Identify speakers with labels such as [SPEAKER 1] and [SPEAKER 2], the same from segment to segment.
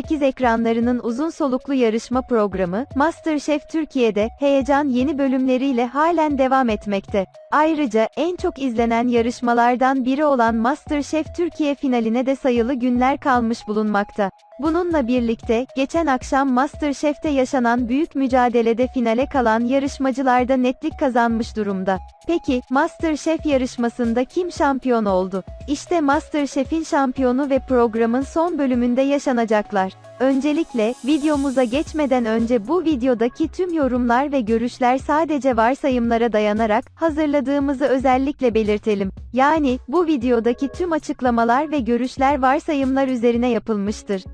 [SPEAKER 1] TV8 ekranlarının uzun soluklu yarışma programı, MasterChef Türkiye'de, heyecan yeni bölümleriyle halen devam etmekte. Ayrıca, en çok izlenen yarışmalardan biri olan MasterChef Türkiye finaline de sayılı günler kalmış bulunmakta. Bununla birlikte, geçen akşam MasterChef'te yaşanan büyük mücadelede finale kalan yarışmacılar da netlik kazanmış durumda. Peki, MasterChef yarışmasında kim şampiyon oldu? İşte MasterChef'in şampiyonu ve programın son bölümünde yaşanacaklar. Öncelikle, videomuza geçmeden önce bu videodaki tüm yorumlar ve görüşler sadece varsayımlara dayanarak hazırladığımızı özellikle belirtelim. Yani, bu videodaki tüm açıklamalar ve görüşler varsayımlar üzerine yapılmıştır.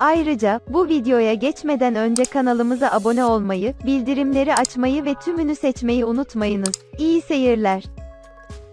[SPEAKER 1] Ayrıca, bu videoya geçmeden önce kanalımıza abone olmayı, bildirimleri açmayı ve tümünü seçmeyi unutmayınız. İyi seyirler.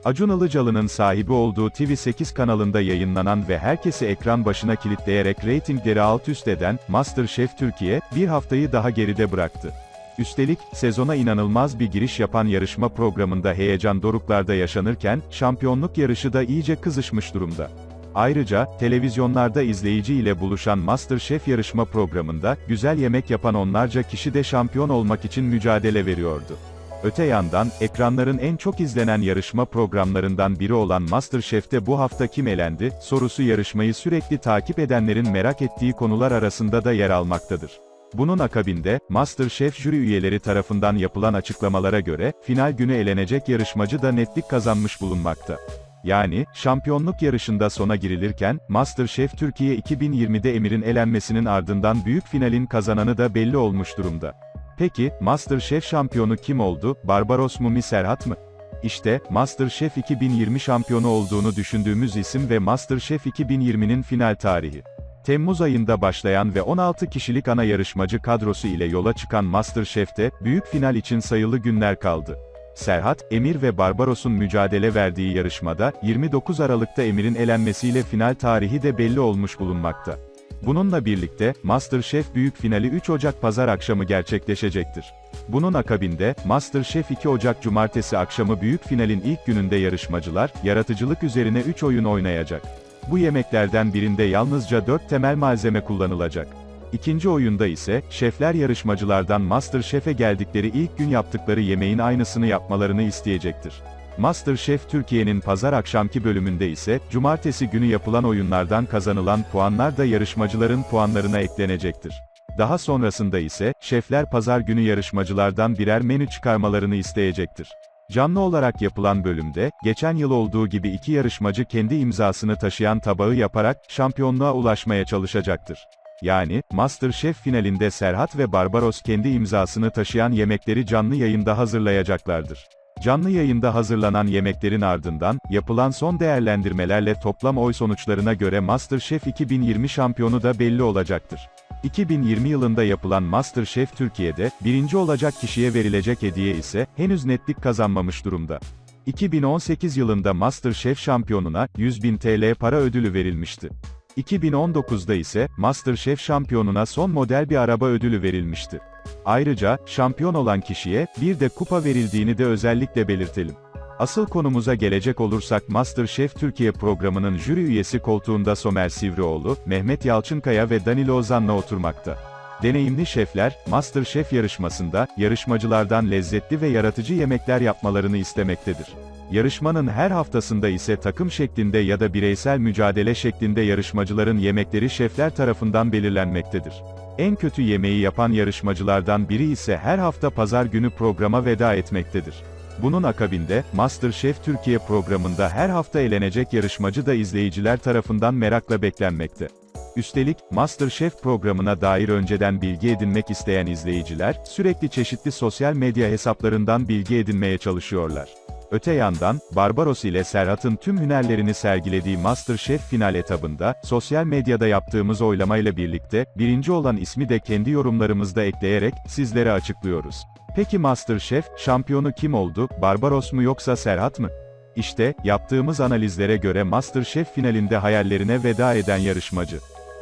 [SPEAKER 2] Acun Ilıcalı'nın sahibi olduğu TV8 kanalında yayınlanan ve herkesi ekran başına kilitleyerek reytingleri alt üst eden MasterChef Türkiye, bir haftayı daha geride bıraktı. Üstelik, sezona inanılmaz bir giriş yapan yarışma programında heyecan doruklarda yaşanırken, şampiyonluk yarışı da iyice kızışmış durumda. Ayrıca, televizyonlarda izleyici ile buluşan MasterChef yarışma programında, güzel yemek yapan onlarca kişi de şampiyon olmak için mücadele veriyordu. Öte yandan, ekranların en çok izlenen yarışma programlarından biri olan MasterChef'te bu hafta kim elendi, sorusu yarışmayı sürekli takip edenlerin merak ettiği konular arasında da yer almaktadır. Bunun akabinde, MasterChef jüri üyeleri tarafından yapılan açıklamalara göre, final günü elenecek yarışmacı da netlik kazanmış bulunmakta. Yani, şampiyonluk yarışında sona girilirken, MasterChef Türkiye 2020'de Emir'in elenmesinin ardından büyük finalin kazananı da belli olmuş durumda. Peki, MasterChef şampiyonu kim oldu, Barbaros mu mi Serhat mı? İşte, MasterChef 2020 şampiyonu olduğunu düşündüğümüz isim ve MasterChef 2020'nin final tarihi. Temmuz ayında başlayan ve 16 kişilik ana yarışmacı kadrosu ile yola çıkan MasterChef'te, büyük final için sayılı günler kaldı. Serhat, Emir ve Barbaros'un mücadele verdiği yarışmada, 29 Aralık'ta Emir'in elenmesiyle final tarihi de belli olmuş bulunmakta. Bununla birlikte, MasterChef büyük finali 3 Ocak pazar akşamı gerçekleşecektir. Bunun akabinde, MasterChef 2 Ocak cumartesi akşamı büyük finalin ilk gününde yarışmacılar, yaratıcılık üzerine 3 oyun oynayacak. Bu yemeklerden birinde yalnızca 4 temel malzeme kullanılacak. İkinci oyunda ise, şefler yarışmacılardan MasterChef'e geldikleri ilk gün yaptıkları yemeğin aynısını yapmalarını isteyecektir. MasterChef Türkiye'nin pazar akşamki bölümünde ise, cumartesi günü yapılan oyunlardan kazanılan puanlar da yarışmacıların puanlarına eklenecektir. Daha sonrasında ise, şefler pazar günü yarışmacılardan birer menü çıkarmalarını isteyecektir. Canlı olarak yapılan bölümde, geçen yıl olduğu gibi iki yarışmacı kendi imzasını taşıyan tabağı yaparak, şampiyonluğa ulaşmaya çalışacaktır. Yani, MasterChef finalinde Serhat ve Barbaros kendi imzasını taşıyan yemekleri canlı yayında hazırlayacaklardır. Canlı yayında hazırlanan yemeklerin ardından, yapılan son değerlendirmelerle toplam oy sonuçlarına göre MasterChef 2020 şampiyonu da belli olacaktır. 2020 yılında yapılan MasterChef Türkiye'de, birinci olacak kişiye verilecek hediye ise, henüz netlik kazanmamış durumda. 2018 yılında MasterChef şampiyonuna, 100.000 TL para ödülü verilmişti. 2019'da ise, MasterChef şampiyonuna son model bir araba ödülü verilmişti. Ayrıca, şampiyon olan kişiye, bir de kupa verildiğini de özellikle belirtelim. Asıl konumuza gelecek olursak MasterChef Türkiye programının jüri üyesi koltuğunda Somer Sivrioğlu, Mehmet Yalçınkaya ve Danilo Ozan'la oturmakta. Deneyimli şefler, MasterChef yarışmasında, yarışmacılardan lezzetli ve yaratıcı yemekler yapmalarını istemektedir. Yarışmanın her haftasında ise takım şeklinde ya da bireysel mücadele şeklinde yarışmacıların yemekleri şefler tarafından belirlenmektedir. En kötü yemeği yapan yarışmacılardan biri ise her hafta pazar günü programa veda etmektedir. Bunun akabinde, MasterChef Türkiye programında her hafta elenecek yarışmacı da izleyiciler tarafından merakla beklenmekte. Üstelik, MasterChef programına dair önceden bilgi edinmek isteyen izleyiciler, sürekli çeşitli sosyal medya hesaplarından bilgi edinmeye çalışıyorlar. Öte yandan, Barbaros ile Serhat'ın tüm hünerlerini sergilediği MasterChef final etabında, sosyal medyada yaptığımız oylamayla birlikte, birinci olan ismi de kendi yorumlarımızda ekleyerek, sizlere açıklıyoruz. Peki MasterChef, şampiyonu kim oldu, Barbaros mu yoksa Serhat mı? İşte, yaptığımız analizlere göre MasterChef finalinde hayallerine veda eden yarışmacı.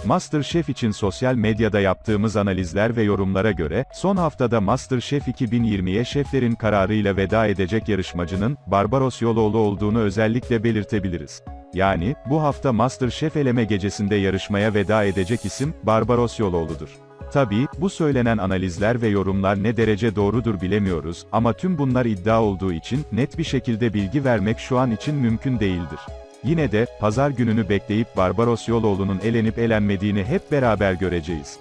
[SPEAKER 2] MasterChef için sosyal medyada yaptığımız analizler ve yorumlara göre, son haftada MasterChef 2020'ye şeflerin kararıyla veda edecek yarışmacının, Barbaros Yoloğlu olduğunu özellikle belirtebiliriz. Yani, bu hafta MasterChef eleme gecesinde yarışmaya veda edecek isim, Barbaros Yoloğlu'dur. Tabii, bu söylenen analizler ve yorumlar ne derece doğrudur bilemiyoruz, ama tüm bunlar iddia olduğu için, net bir şekilde bilgi vermek şu an için mümkün değildir. Yine de, pazar gününü bekleyip Barbaros Yoloğlu'nun elenip elenmediğini hep beraber göreceğiz.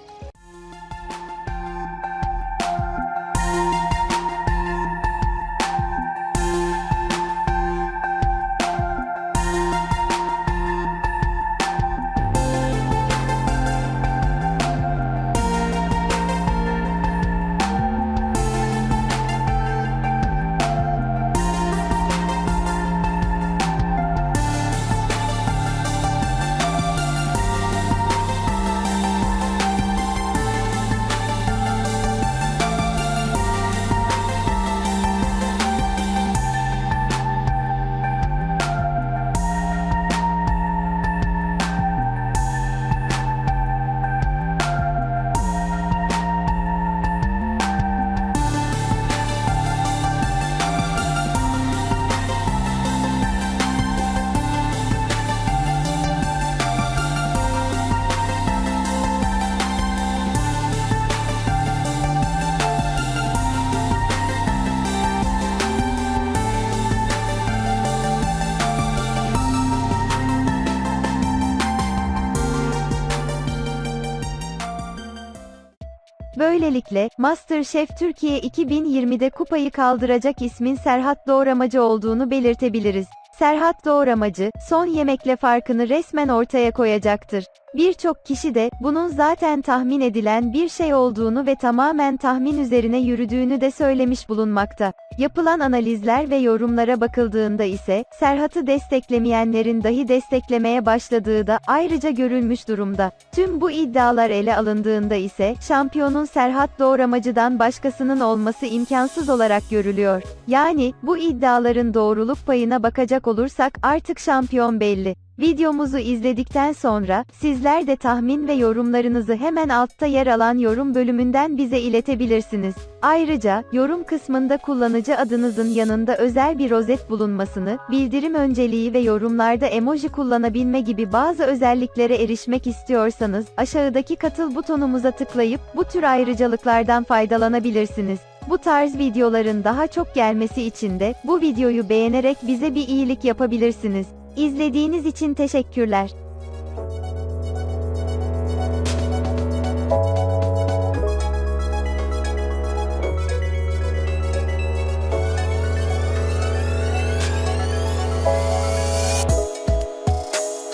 [SPEAKER 1] Böylelikle, MasterChef Türkiye 2020'de kupayı kaldıracak ismin Serhat Doğramacı olduğunu belirtebiliriz. Serhat Doğramacı, son yemekle farkını resmen ortaya koyacaktır. Birçok kişi de, bunun zaten tahmin edilen bir şey olduğunu ve tamamen tahmin üzerine yürüdüğünü de söylemiş bulunmakta. Yapılan analizler ve yorumlara bakıldığında ise, Serhat'ı desteklemeyenlerin dahi desteklemeye başladığı da ayrıca görülmüş durumda. Tüm bu iddialar ele alındığında ise, şampiyonun Serhat Doğramacı'dan başkasının olması imkansız olarak görülüyor. Yani, bu iddiaların doğruluk payına bakacak olursak artık şampiyon belli. Videomuzu izledikten sonra, sizler de tahmin ve yorumlarınızı hemen altta yer alan yorum bölümünden bize iletebilirsiniz. Ayrıca, yorum kısmında kullanıcı adınızın yanında özel bir rozet bulunmasını, bildirim önceliği ve yorumlarda emoji kullanabilme gibi bazı özelliklere erişmek istiyorsanız, aşağıdaki katıl butonumuza tıklayıp, bu tür ayrıcalıklardan faydalanabilirsiniz. Bu tarz videoların daha çok gelmesi için de, bu videoyu beğenerek bize bir iyilik yapabilirsiniz. İzlediğiniz için teşekkürler.